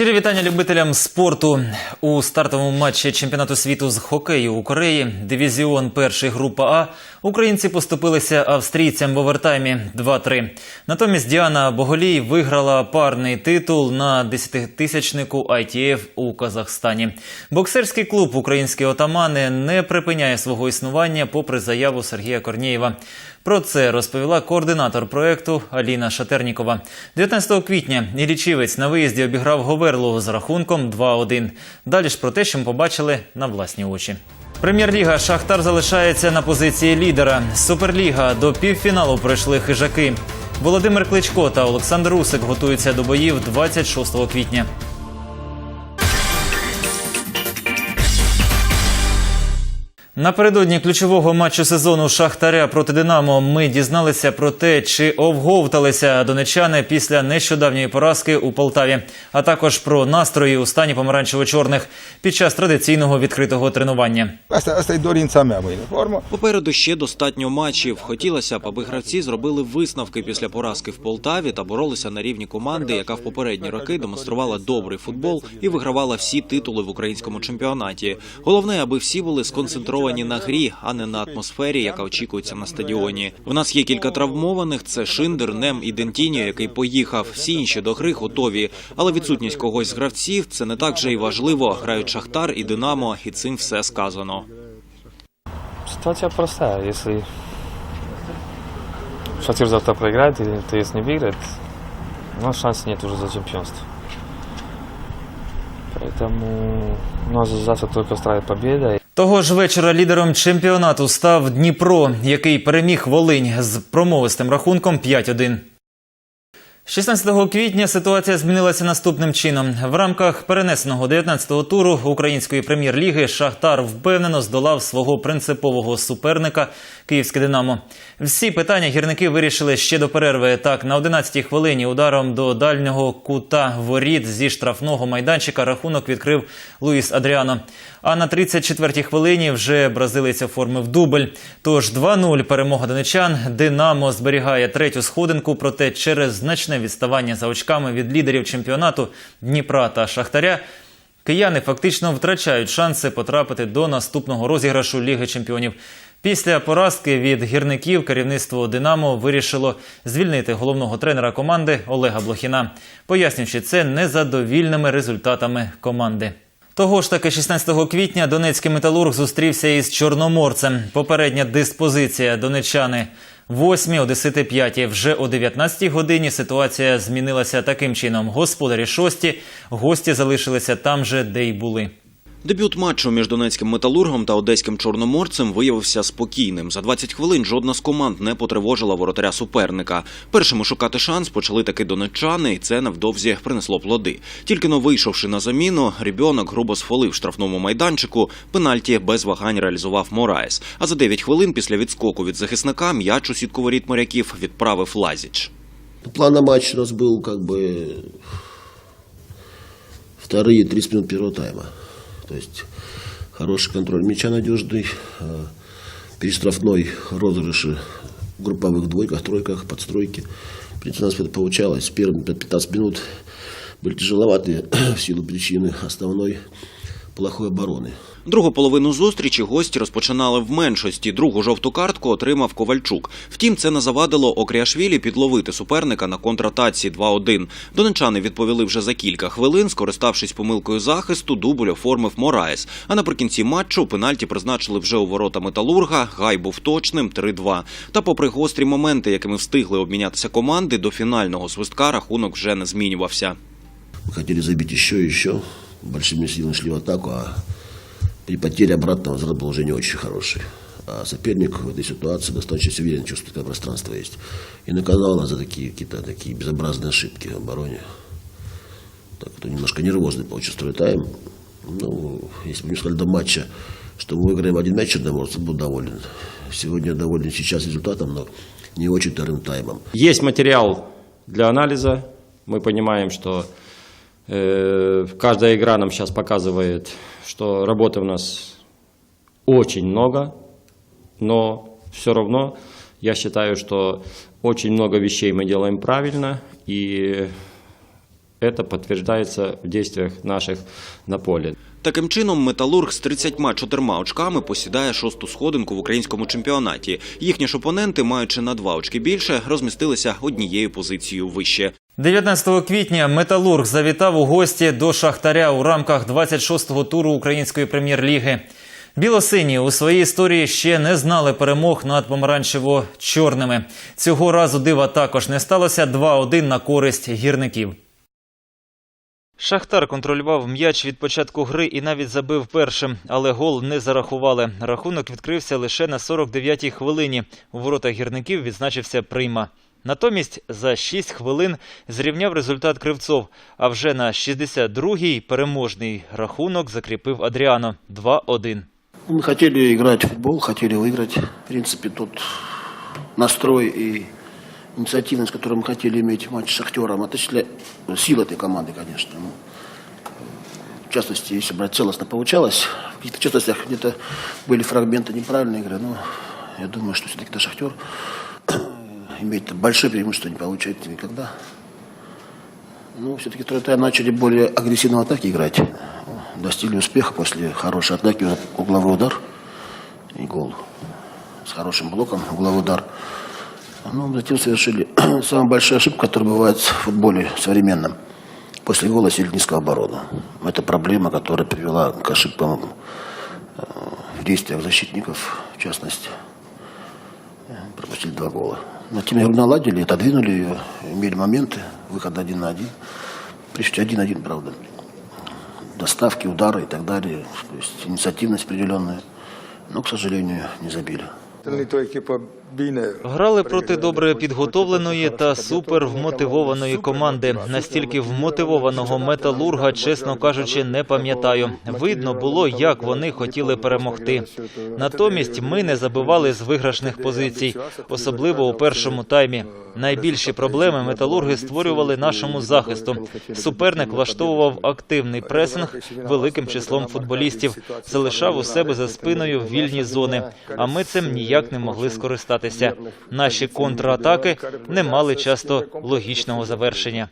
Щирі вітання любителям спорту у стартовому матчі чемпіонату світу з хокею у Кореї. Дивізіон перший група А. Українці поступилися австрійцям в овертаймі 2-3. Натомість Діана Боголій виграла парний титул на десятитисячнику ITF у Казахстані. Боксерський клуб Українські отамани не припиняє свого існування попри заяву Сергія Корнієва. Про це розповіла координатор проекту Аліна Шатернікова. 19 квітня Ілічівець на виїзді обіграв Говерлу з рахунком 2-1. Далі ж про те, що ми побачили на власні очі. Прем'єр-ліга Шахтар залишається на позиції лідера. Суперліга до півфіналу пройшли хижаки. Володимир Кличко та Олександр Усик готуються до боїв 26 квітня. Напередодні ключового матчу сезону Шахтаря проти Динамо ми дізналися про те, чи овговталися донечани після нещодавньої поразки у Полтаві, а також про настрої у стані помаранчево-чорних під час традиційного відкритого тренування. E Попереду ще достатньо матчів. Хотілося б, аби гравці зробили висновки після поразки в Полтаві та боролися на рівні команди, яка в попередні роки демонструвала добрий футбол і вигравала всі титули в українському чемпіонаті. Головне, аби всі були сконцентровані на грі, а не на атмосфері, яка очікується на стадіоні. В нас є кілька травмованих: це Шиндер, Нем і Дентіньо, який поїхав. Всі інші до гри готові. Але відсутність когось з гравців це не так же й важливо. Грають Шахтар і Динамо, і цим все сказано. Ситуация простая. Если Шахтер завтра проиграет, или ТС не выиграет, у нас шансов нет уже за чемпионство. Поэтому нас завтра только устраивает победа. Того ж вечора лідером чемпіонату став Дніпро, який переміг Волинь з промовистим рахунком 5-1. 16 квітня ситуація змінилася наступним чином. В рамках перенесеного 19-го туру української прем'єр-ліги Шахтар впевнено здолав свого принципового суперника Київське Динамо. Всі питання гірники вирішили ще до перерви. Так, на 11-й хвилині ударом до дальнього кута воріт зі штрафного майданчика рахунок відкрив Луїс Адріано. А на 34-й хвилині вже бразилець оформив дубль. Тож 2-0 перемога донечан. Динамо зберігає третю сходинку, проте через значне відставання за очками від лідерів чемпіонату Дніпра та Шахтаря. Кияни фактично втрачають шанси потрапити до наступного розіграшу Ліги Чемпіонів. Після поразки від гірників керівництво Динамо вирішило звільнити головного тренера команди Олега Блохіна, пояснюючи це незадовільними результатами команди. Того ж таки 16 квітня Донецький металург зустрівся із Чорноморцем. Попередня диспозиція донечани 8, Одесити 5. Вже о 19 годині ситуація змінилася таким чином. Господарі 6, гості залишилися там же, де й були. Дебют матчу між донецьким металургом та одеським чорноморцем виявився спокійним. За 20 хвилин жодна з команд не потривожила воротаря суперника. Першими шукати шанс почали таки донеччани, і це невдовзі принесло плоди. Тільки но вийшовши на заміну, рібьонок грубо сфолив штрафному майданчику. Пенальті без вагань реалізував Мораєс. А за 9 хвилин після відскоку від захисника м'яч у сітку воріт моряків відправив Лазіч. План на матч у нас был как бы вторые 30 минут первого тайма. То есть хороший контроль мяча надежный, э, перештрафной розыгрыши в групповых двойках, тройках, подстройки. В принципе, у нас это получалось. Первые 15 минут были тяжеловаты в силу причины основной плохой обороны. Другу половину зустрічі гості розпочинали в меншості. Другу жовту картку отримав Ковальчук. Втім, це не завадило Окріашвілі підловити суперника на контратаці 2-1. Донечани відповіли вже за кілька хвилин. Скориставшись помилкою захисту, дубль оформив Мораєс. А наприкінці матчу пенальті призначили вже у ворота металурга. Гай був точним 3-2. Та, попри гострі моменти, якими встигли обмінятися команди, до фінального свистка рахунок вже не змінювався. Мы хотели забить еще и еще. Большими силами шли в атаку, а при потере обратного возврат был уже не очень хороший. А соперник в этой ситуации достаточно уверен, чувствует, когда пространство есть. И наказал нас за такие какие-то такие безобразные ошибки в обороне. Так, это немножко нервозный получился второй тайм. Ну, если бы мне сказали до матча, что мы выиграем один мяч Черноморца, был доволен. Сегодня доволен сейчас результатом, но не очень вторым таймом. Есть материал для анализа. Мы понимаем, что э, каждая игра нам сейчас показывает, что работы у нас очень много, но все равно я считаю, что очень много вещей мы делаем правильно, и это подтверждается в действиях наших на поле. Таким чином, металург з 34 очками посідає шосту сходинку в українському чемпіонаті. Їхні ж опоненти, маючи на два очки більше, розмістилися однією позицією вище. 19 квітня Металург завітав у гості до Шахтаря у рамках 26-го туру Української прем'єр-ліги. Білосині у своїй історії ще не знали перемог над помаранчево-чорними. Цього разу дива також не сталося 2-1 на користь гірників. Шахтар контролював м'яч від початку гри і навіть забив першим, але гол не зарахували. Рахунок відкрився лише на 49-й хвилині. У воротах гірників відзначився прийма. Натомість за 6 хвилин зрівняв результат Кривцов. А вже на 62-й переможний рахунок закріпив Адріано 2-1. Мы хотели играть в футбол, хотели выиграть. В принципе, тут настрой и инициативность, которую мы хотели иметь матч с Шахтером, отошли сила этой команды, конечно. Ну, в частности, если брать целостно, получалось. В каких-то частностях где-то были фрагменты неправильной игры, но я думаю, что все-таки это Шахтер имеет большое преимущество, не получается никогда. Ну, все-таки второй тайм начали более агрессивно в атаке играть. Достигли успеха после хорошей атаки, угловой удар и гол. С хорошим блоком, угловой удар. Ну, затем совершили самую большую ошибку, которая бывает в футболе современном. После гола сели низкую оборону. Это проблема, которая привела к ошибкам э, в действиях защитников, в частности. Пропустили два гола. Но тем игру наладили, отодвинули ее, имели моменты, выход один на один. При счете один-один, правда. Доставки, удары и так далее. То есть инициативность определенная. Но, к сожалению, не забили. Bine Грали проти добре підготовленої та супер вмотивованої команди. Настільки вмотивованого металурга, чесно кажучи, не пам'ятаю. Видно було, як вони хотіли перемогти. Натомість ми не забивали з виграшних позицій, особливо у першому таймі. Найбільші проблеми металурги створювали нашому захисту. Суперник влаштовував активний пресинг великим числом футболістів, залишав у себе за спиною вільні зони. А ми цим ніяк не могли скористатися. Наші контратаки не мали часто логічного завершення.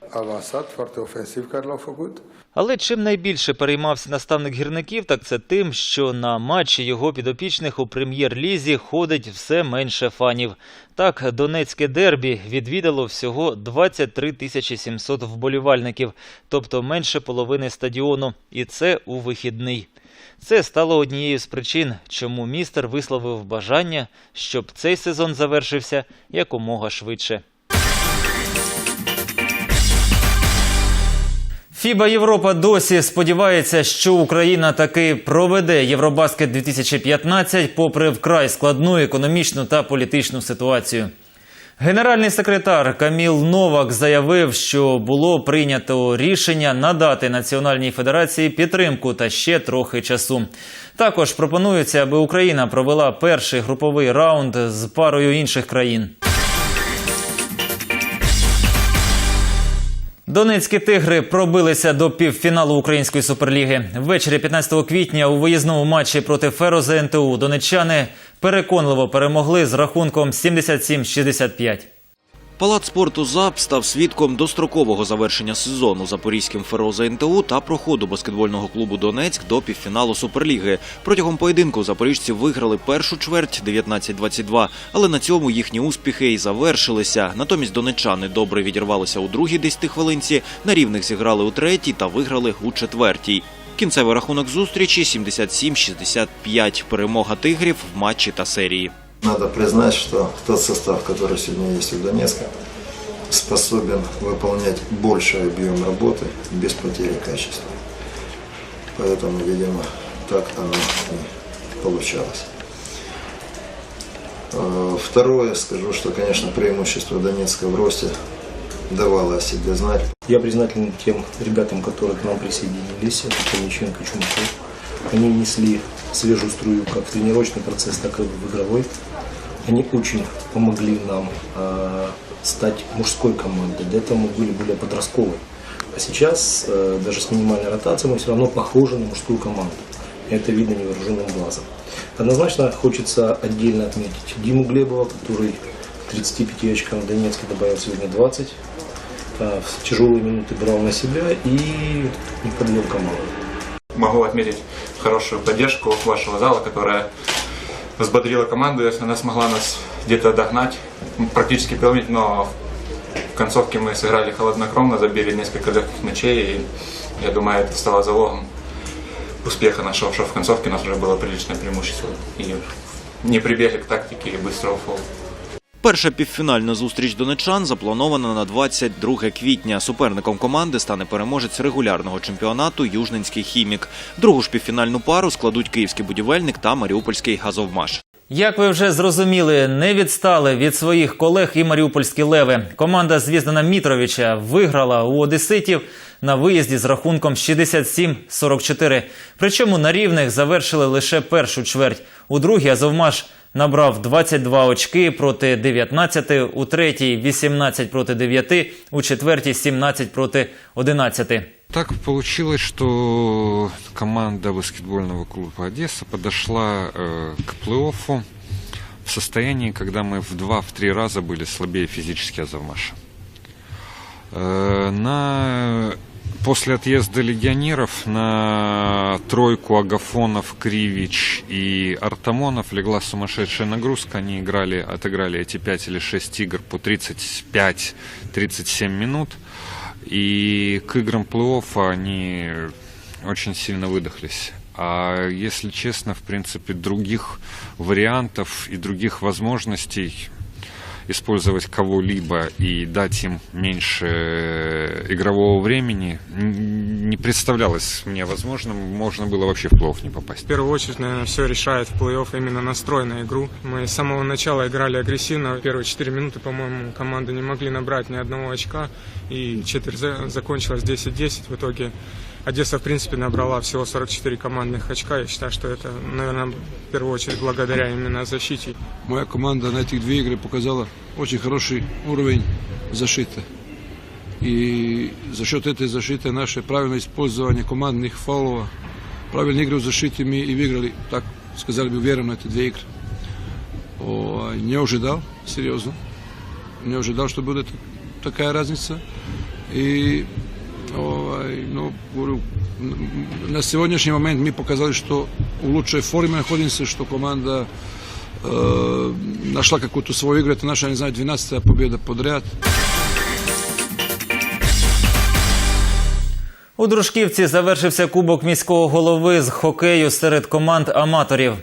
Але чим найбільше переймався наставник гірників, так це тим, що на матчі його підопічних у прем'єр-лізі ходить все менше фанів. Так, донецьке дербі відвідало всього 23 тисячі 700 вболівальників, тобто менше половини стадіону, і це у вихідний. Це стало однією з причин, чому містер висловив бажання, щоб цей сезон завершився якомога швидше. Фіба Європа досі сподівається, що Україна таки проведе Євробаскет 2015 попри вкрай складну економічну та політичну ситуацію. Генеральний секретар Каміл Новак заявив, що було прийнято рішення надати Національній федерації підтримку та ще трохи часу. Також пропонується, аби Україна провела перший груповий раунд з парою інших країн. Донецькі тигри пробилися до півфіналу української суперліги. Ввечері 15 квітня у виїзному матчі проти Феро ЗНТУ донеччани переконливо перемогли з рахунком 77-65. Палац спорту ЗАП став свідком дострокового завершення сезону запорізьким Фероза НТУ та проходу баскетбольного клубу Донецьк до півфіналу Суперліги. Протягом поєдинку запоріжці виграли першу чверть 19-22, але на цьому їхні успіхи і завершилися. Натомість донеччани добре відірвалися у другій 10 хвилинці, на рівних зіграли у третій та виграли у четвертій. Кінцевий рахунок зустрічі 77-65. Перемога тигрів в матчі та серії. Надо признать, что тот состав, который сегодня есть у Донецка, способен выполнять больший объем работы без потери качества. Поэтому, видимо, так оно и получалось. Э, Второе, скажу, что, конечно, преимущество Донецка в росте давало о себе знать. Я признателен тем ребятам, которые к нам присоединились, это Хомяченко, Чумаков. Они внесли свежую струю как в тренировочный процесс, так и в игровой. Они очень помогли нам э, стать мужской командой. До этого мы были более подростковой. А сейчас, э, даже с минимальной ротацией, мы все равно похожи на мужскую команду. И Это видно невооруженным глазом. Однозначно хочется отдельно отметить Диму Глебова, который к 35 очкам в Донецке добавил сегодня 20. Это в тяжелые минуты брал на себя и не подвел команду. Могу отметить хорошую поддержку вашего зала, которая взбодрила команду, если она смогла нас где-то догнать, практически переломить, но в концовке мы сыграли холоднокровно, забили несколько легких мячей, и я думаю, это стало залогом успеха нашего, что в концовке у нас уже было приличное преимущество, и не прибегли к тактике и быстрого фола. Перша півфінальна зустріч донечан запланована на 22 квітня. Суперником команди стане переможець регулярного чемпіонату Южненський хімік. Другу ж півфінальну пару складуть київський будівельник та маріупольський газовмаш. Як ви вже зрозуміли, не відстали від своїх колег і маріупольські леви. Команда Звіздана Мітровича виграла у одеситів на виїзді з рахунком 67-44. Причому на рівних завершили лише першу чверть. У другій Азовмаш набрав 22 очки проти 19, у третій 18 проти 9, у четвертій 17 проти 11. Так получилось, что команда баскетбольного клуба Одесса подошла э, к плей-оффу в состоянии, когда мы в два-три раза были слабее физически Азовмаша. Э, на... После отъезда легионеров на тройку Агафонов, Кривич и Артамонов легла сумасшедшая нагрузка. Они играли, отыграли эти 5 или 6 игр по 35-37 минут. И к играм плей-оффа они очень сильно выдохлись. А если честно, в принципе, других вариантов и других возможностей использовать кого-либо и дать им меньше э, игрового времени не представлялось мне возможным. Можно было вообще в плей-офф не попасть. В первую очередь, наверное, все решает в плей-офф именно настрой на игру. Мы с самого начала играли агрессивно. Первые 4 минуты, по-моему, команды не могли набрать ни одного очка. И четверть за- закончилась 10-10. В итоге Одесса, в принципе, набрала всего 44 командных очка. Я считаю, что это, наверное, в первую очередь благодаря именно защите. Моя команда на этих две игры показала очень хороший уровень защиты. И за счет этой защиты наше правильное использование командных фолов, правильные игры в защите мы и выиграли, так сказали бы, уверенно эти две игры. О, не ожидал, серьезно. Не ожидал, что будет такая разница. И Ovaj, ну, говорю, н- на сегодняшний момент мы показали, что в лучшей форме находимся, что команда э, нашла какую-то свою игру. Это наша, не знаю, 12-я победа подряд. У Дружківці завершився кубок міського голови з хокею серед команд аматорів.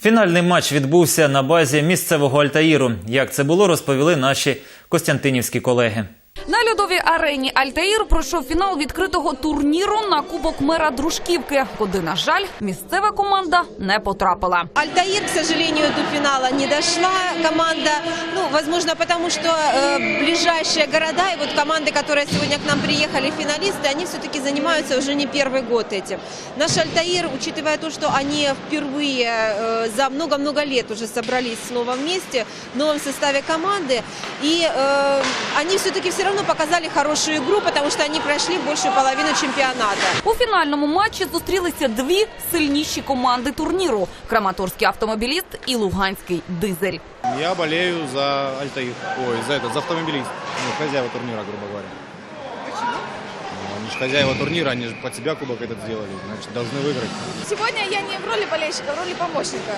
Фінальний матч відбувся на базі місцевого Альтаїру. Як це було, розповіли наші костянтинівські колеги. На льодовій арені Альтаїр пройшов фінал відкритого турніру на Кубок мера Дружківки, куди, на жаль, місцева команда не потрапила. Альтаир, к сожалению, до финала не дошла. Команда, ну, возможно, потому что э, ближайшие города и вот команды, которые сегодня к нам приехали, финалисты, они все-таки занимаются уже не первый год этим. Наш Альтаир, учитывая то, что они впервые э, за много-много лет уже собрались снова вместе в новом составе команды, и э, они все-таки все равно показали хорошую игру, потому что они прошли большую половину чемпионата. У фінальному матчі зустрілися дві сильніші команди турніру: Краматорський автомобіліст і Луганський дизель. Я болею за Альтаир. Ой, за это, за автомобилист. Ну, хозяева турнира, грубо говоря. Почему? они же хозяева турнира, они же под себя кубок этот сделали, значит, должны выиграть. Сегодня я не в роли болельщика, а в роли помощника.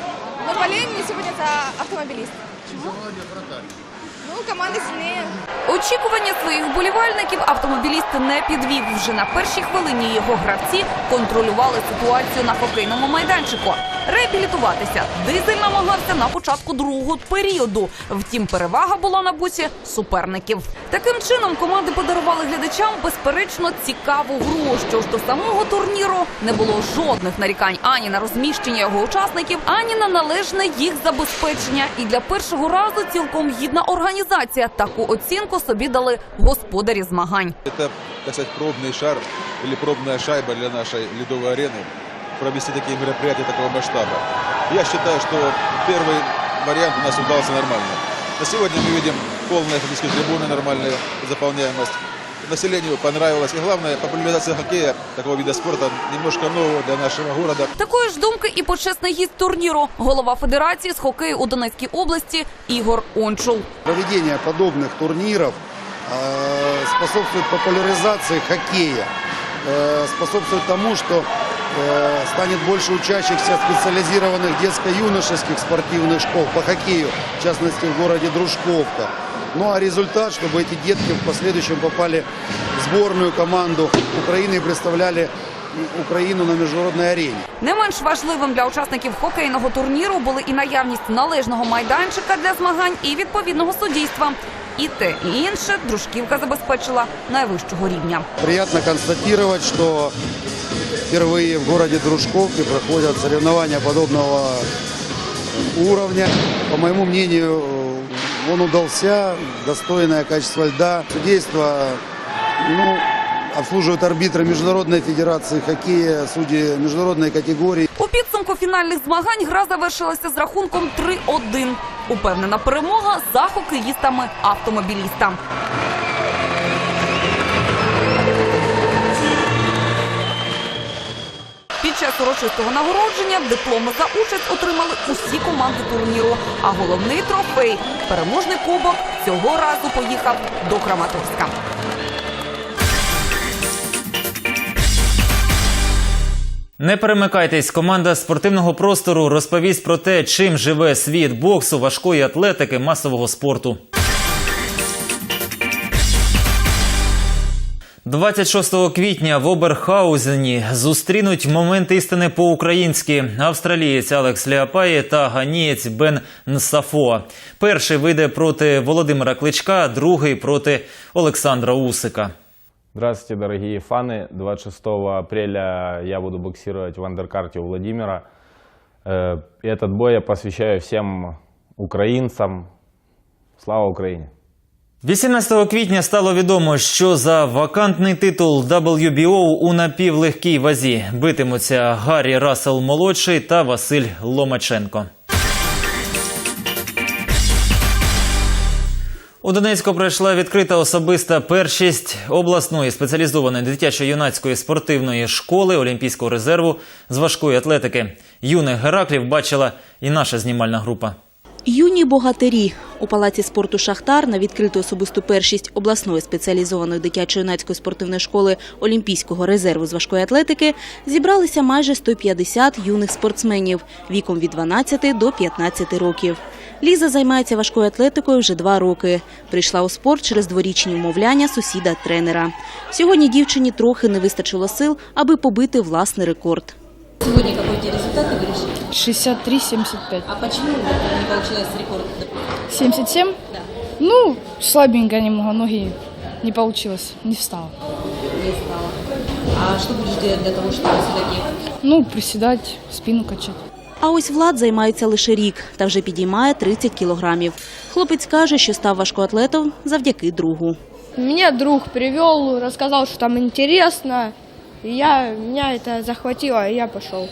Но болеем мне сегодня за автомобилист. Чего? Ну, команда сильнее. Очікування своїх вболівальників автомобіліст не підвів. Вже на першій хвилині його гравці контролювали ситуацію на хокейному майданчику Реабілітуватися дизель намагався на початку другого періоду. Втім, перевага була на боці суперників. Таким чином команди подарували глядачам безперечно цікаву гру. Що ж до самого турніру не було жодних нарікань ані на розміщення його учасників, ані на належне їх забезпечення. І для першого разу цілком гідна організація. Таку оцінку собі дали господарі змагань. Это, так сказать, пробный шар или пробная шайба для нашей ледовой арены провести такие мероприятия такого масштаба. Я считаю, что первый вариант у нас удался нормально. На сегодня мы видим полная фактически трибуны, нормальная заполняемость. Населению понравилось. И главное, популяризация хоккея, такого вида спорта, немножко нового для нашего города. Такої ж думки і почесний гість турніру, голова федерації з хокею у Донецькій області Ігор Ончул. Проведение подобных турниров э, способствует популяризации хоккея, э, способствует тому, что э, станет больше учащихся специализированных детско-юношеских спортивных школ по хоккею, в частности в городе Дружковка. Ну а результат, чтобы эти детки в последующем попали в сборную команду Украины и представляли Украину на международной арене. Не менш важливим для учасників хокейного турніру були і наявність належного майданчика для змагань і відповідного суддівства. І те, і інше дружківка забезпечила найвищого рівня. Приятно констатировать, что впервые в городе Дружковке проходят соревнования подобного уровня. По моему мнению, он удался, достойное качество льда. Судейство ну, обслуживают арбитры Международной Федерации хоккея, судьи международной категории. У підсумку фінальних змагань гра завершилася з рахунком 3-1. Упевнена перемога за хокеїстами автомобіліста. Час урочистого нагородження дипломи за участь отримали усі команди турніру. А головний трофей переможний кубок цього разу поїхав до Краматорська. Не перемикайтесь, команда спортивного простору розповість про те, чим живе світ боксу, важкої атлетики, масового спорту. 26 квітня в Оберхаузені зустрінуть момент істини по-українськи австралієць Алекс Ліапаї та ганієць Бен Нсафоа. Перший вийде проти Володимира Кличка, другий проти Олександра Усика. Здравствуйте, дорогие фаны. 26 апреля я буду боксировать в андеркарте у Владимира. Э, Этот бой я посвящаю всем украинцам. Слава Украине! 18 квітня стало відомо, що за вакантний титул WBO у напівлегкій вазі битимуться Гаррі Рассел молодший та Василь Ломаченко. У Донецьку пройшла відкрита особиста першість обласної спеціалізованої дитячо-юнацької спортивної школи Олімпійського резерву з важкої атлетики. Юних Гераклів бачила і наша знімальна група. Юні богатирі у палаці спорту Шахтар на відкриту особисту першість обласної спеціалізованої дитячо-юнацької спортивної школи Олімпійського резерву з важкої атлетики зібралися майже 150 юних спортсменів віком від 12 до 15 років. Ліза займається важкою атлетикою вже два роки. Прийшла у спорт через дворічні вмовляння сусіда тренера. Сьогодні дівчині трохи не вистачило сил, аби побити власний рекорд. Сегодня какой тебе результат, ты говоришь? 63-75. А почему не получилось рекорд? 77? Да. Ну, слабенько немного, ноги не получилось, не встал. Не стало. А что будешь делать для того, чтобы все-таки... Ну, приседать, спину качать. А ось Влад займається лише рік та вже підіймає 30 кілограмів. Хлопець каже, що став важкоатлетом завдяки другу. Меня друг привел, рассказал, что там интересно. И я, меня это захватило, и я пошел.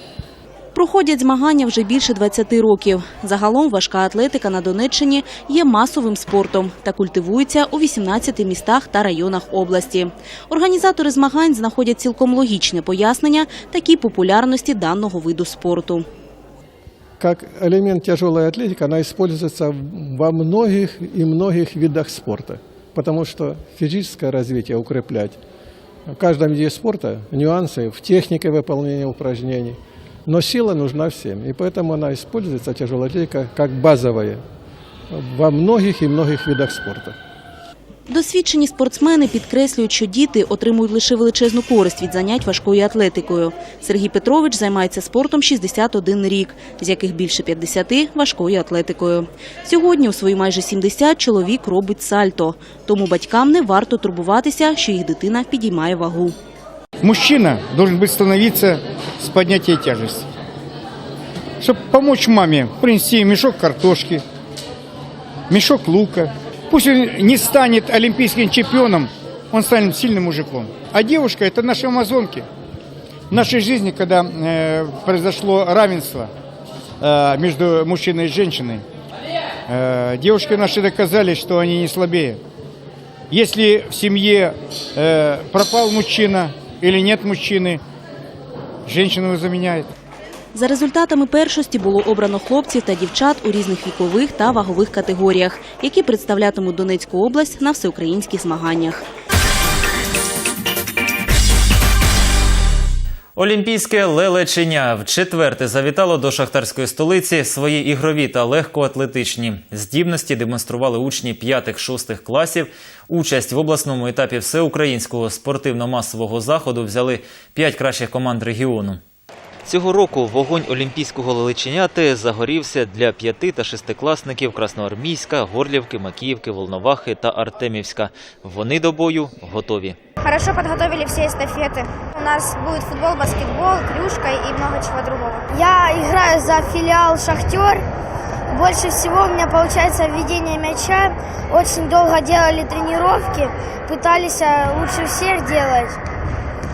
Проходять змагання вже більше 20 років. Загалом важка атлетика на Донеччині є масовим спортом та культивується у 18 містах та районах області. Організатори змагань знаходять цілком логічне пояснення такій популярності даного виду спорту. как элемент тяжелой атлетики, она используется во многих и многих видах спорта, потому что физическое развитие укреплять В каждом виде спорта нюансы в технике выполнения упражнений, но сила нужна всем, и поэтому она используется, тяжелая атлетика, как базовая во многих и многих видах спорта. Досвідчені спортсмени підкреслюють, що діти отримують лише величезну користь від занять важкою атлетикою. Сергій Петрович займається спортом 61 рік, з яких більше 50 – важкою атлетикою. Сьогодні у свої майже 70 чоловік робить сальто, тому батькам не варто турбуватися, що їх дитина підіймає вагу. Мужчина должен быть становиться с поднятия тяжести. Чтобы помочь маме принести мешок картошки, мешок лука. Пусть он не станет олимпийским чемпионом, он станет сильным мужиком. А девушка – это наши амазонки. В нашей жизни, когда э, произошло равенство э, между мужчиной и женщиной, э, девушки наши доказали, что они не слабее. Если в семье э, пропал мужчина или нет мужчины, женщина его заменяет. За результатами першості було обрано хлопців та дівчат у різних вікових та вагових категоріях, які представлятимуть Донецьку область на всеукраїнських змаганнях. Олімпійське лелечення в четверте завітало до шахтарської столиці свої ігрові та легкоатлетичні здібності. Демонстрували учні 5-6 класів. Участь в обласному етапі всеукраїнського спортивно-масового заходу взяли 5 кращих команд регіону. Цього року вогонь олімпійського лелеченяти загорівся для п'яти та шестикласників Красноармійська, Горлівки, Макіївки, Волновахи та Артемівська. Вони до бою готові. Хорошо подготовили все эстафеты. У нас будет футбол, баскетбол, клюшка и много чего другого. Я играю за филиал «Шахтер». Больше всего у меня получается введение мяча. Очень долго делали тренировки, пытались а, лучше всех делать.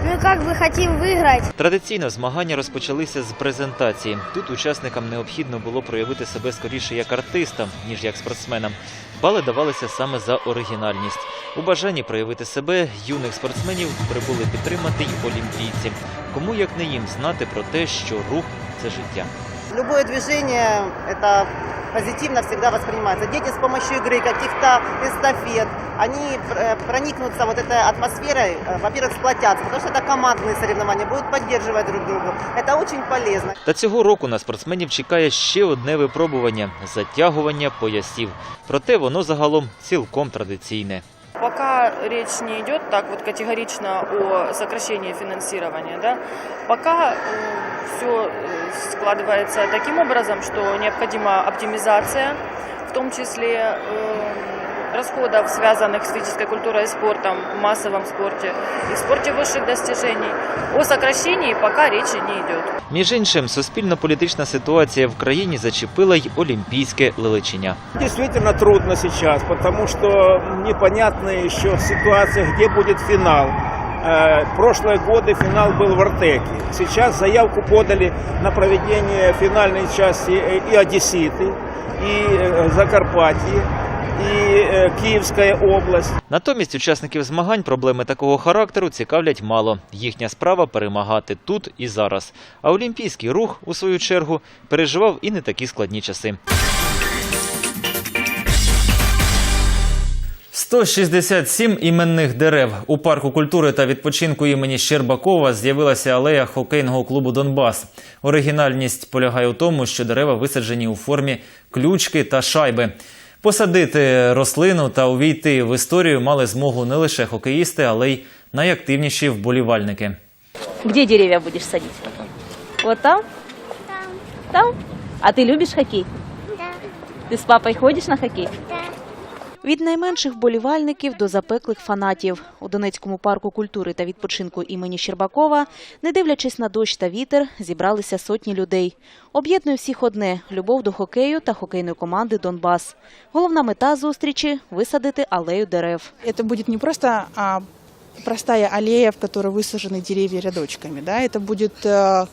Ну и как бы хотим выиграть. Традиційно змагання розпочалися з презентації. Тут учасникам необхідно було проявити себе скоріше як артистам, ніж як спортсменам. Бали давалися саме за оригінальність. У бажанні проявити себе юних спортсменів прибули підтримати й олімпійці. Кому як не їм знати про те, що рух це життя. Любое движение это позитивно всегда воспринимается. Дети с помощью игры, каких-то эстафет, они э, проникнутся вот этой атмосферой, э, во-первых, сплотятся, потому что это командные соревнования, будут поддерживать друг друга. Это очень полезно. Та цього року на спортсменів чекає ще одне випробування затягування поясів. Проте воно загалом цілком традиційне. Пока речь не идет так вот категорично о сокращении финансирования, да, пока все складывается таким образом, что необходима оптимизация, в том числе э, расходов, связанных с физической культурой и спортом, в массовом спорте и в спорте высших достижений. О сокращении пока речи не идет. Між іншим, суспільно-політична ситуація в країні зачепила й олімпійське лелечення. Действительно трудно сейчас, потому что непонятная еще ситуация, где будет финал. Э, Прошлые годы финал был в Артеке. Сейчас заявку подали на проведение финальной части э, и Одесситы, и э, Закарпатье, и э, Киевская область. Натомість учасників змагань проблеми такого характеру цікавлять мало. Їхня справа перемагати тут і зараз. А олімпійський рух, у свою чергу, переживав і не такі складні часи. 167 іменних дерев у парку культури та відпочинку імені Щербакова з'явилася алея хокейного клубу Донбас. Оригінальність полягає у тому, що дерева висаджені у формі ключки та шайби. Посадити рослину та увійти в історію мали змогу не лише хокеїсти, але й найактивніші вболівальники. Де дерев'я будеш садити? От там? Там. Там? А ти любиш хокей? Да. Ти з папою ходиш на хоккей? Від найменших вболівальників до запеклих фанатів у Донецькому парку культури та відпочинку імені Щербакова, не дивлячись на дощ та вітер, зібралися сотні людей. Об'єднує всіх одне любов до хокею та хокейної команди Донбас. Головна мета зустрічі висадити алею дерев. Это будет не просто а, простая аллея, в которой высажены деревья рядочками. Да? Это будет э,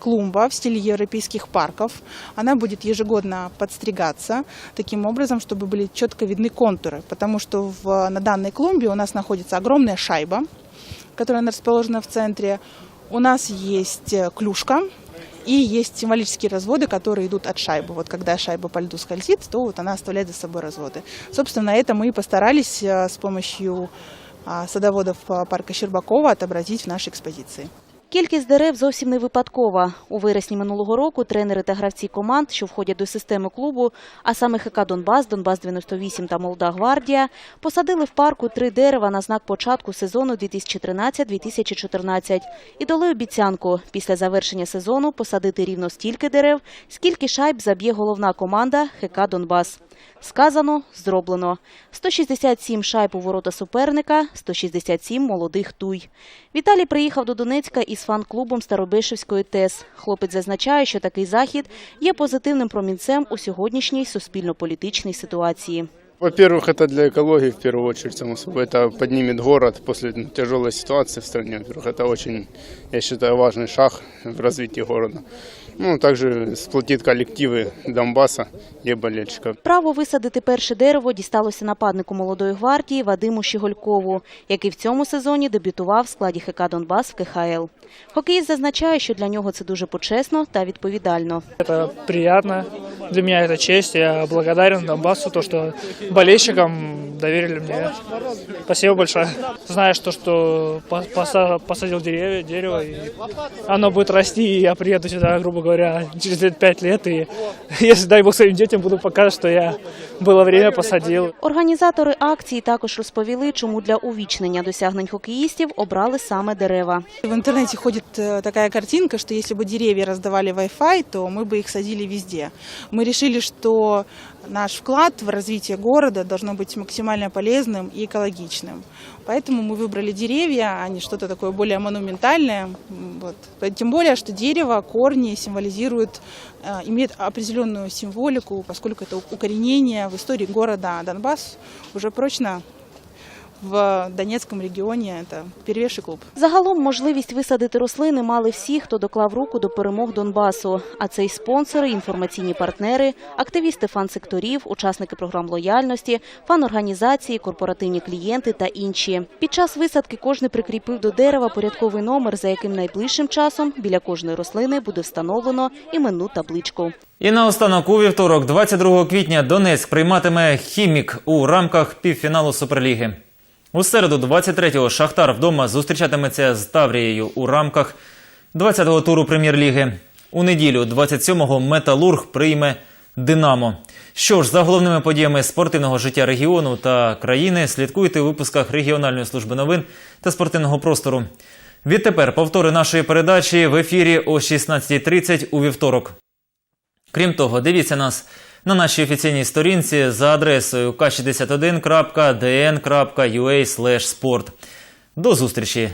клумба в стиле европейских парков. Она будет ежегодно подстригаться таким образом, чтобы были четко видны контуры. Потому что в, на данной клумбе у нас находится огромная шайба, которая расположена в центре. У нас есть э, клюшка, и есть символические разводы, которые идут от шайбы. Вот когда шайба по льду скользит, то вот она оставляет за собой разводы. Собственно, это мы и постарались э, с помощью а, садоводов а, парка Щербакова отобразить в нашей экспозиции. Кількість дерев зовсім не випадкова. У вересні минулого року тренери та гравці команд, що входять до системи клубу, а саме ХК Донбас, Донбас 98 та Молода Гвардія, посадили в парку три дерева на знак початку сезону 2013-2014 і дали обіцянку після завершення сезону посадити рівно стільки дерев, скільки шайб заб'є головна команда ХК Донбас. Сказано, зроблено. 167 шайб у ворота суперника, 167 молодих туй. Віталій приїхав до Донецька із фан-клубом Старобишевської ТЕС. Хлопець зазначає, що такий захід є позитивним промінцем у сьогоднішній суспільно-політичній ситуації. Во-первых, это для экологии, в первую очередь, само собой. Это поднимет город после ну, тяжелой ситуации в стране. Во-первых, это очень, я считаю, важный шаг в развитии города. Ну, также сплотит коллективы Донбасса и болельщиков. Право висадити перше дерево дісталося нападнику молодої гвардії Вадиму Щеголькову, який в цьому сезоні дебютував в складі ХК Донбас в КХЛ. Хокеїст зазначає, що для нього це дуже почесно та відповідально. Это приятно, для меня это честь. Я благодарен Донбассу, то, что болельщикам доверили мне. Спасибо большое. Знаешь, то, что по- поса- посадил деревья, дерево, и оно будет расти, и я приеду сюда, грубо говоря, через лет пять лет, и если, дай бог, своим детям буду показывать, что я было время посадил. Організатори акції також розповіли, чому для увічнення досягнень хокеїстів обрали саме дерева. В интернете ходит э, такая картинка, что если бы деревья раздавали Wi-Fi, то мы бы их садили везде. Мы решили, что наш вклад в развитие города должно быть максимально полезным и экологичным. Поэтому мы выбрали деревья, а не что-то такое более монументальное. М, Вот. Тем более, что дерево, корни символизируют, э, имеют определенную символику, поскольку это укоренение в истории города А Донбасс уже прочно в Донецком регионе. Это первейший клуб. Загалом можливість висадити рослини мали всі, хто доклав руку до перемог Донбасу. А це й спонсори, інформаційні партнери, активісти фан-секторів, учасники програм лояльності, фан-організації, корпоративні клієнти та інші. Під час висадки кожен прикріпив до дерева порядковий номер, за яким найближчим часом біля кожної рослини буде встановлено іменну табличку. І наостанок у вівторок, 22 квітня, Донецьк прийматиме хімік у рамках півфіналу Суперліги. У середу, 23-го, Шахтар вдома зустрічатиметься з Таврією у рамках 20-го туру прем'єр-ліги. У неділю, 27-го, Металург прийме Динамо. Що ж, за головними подіями спортивного життя регіону та країни слідкуйте у випусках регіональної служби новин та спортивного простору. Відтепер повтори нашої передачі в ефірі о 16.30 у вівторок. Крім того, дивіться нас на нашій офіційній сторінці за адресою k61.dn.ua sport. До зустрічі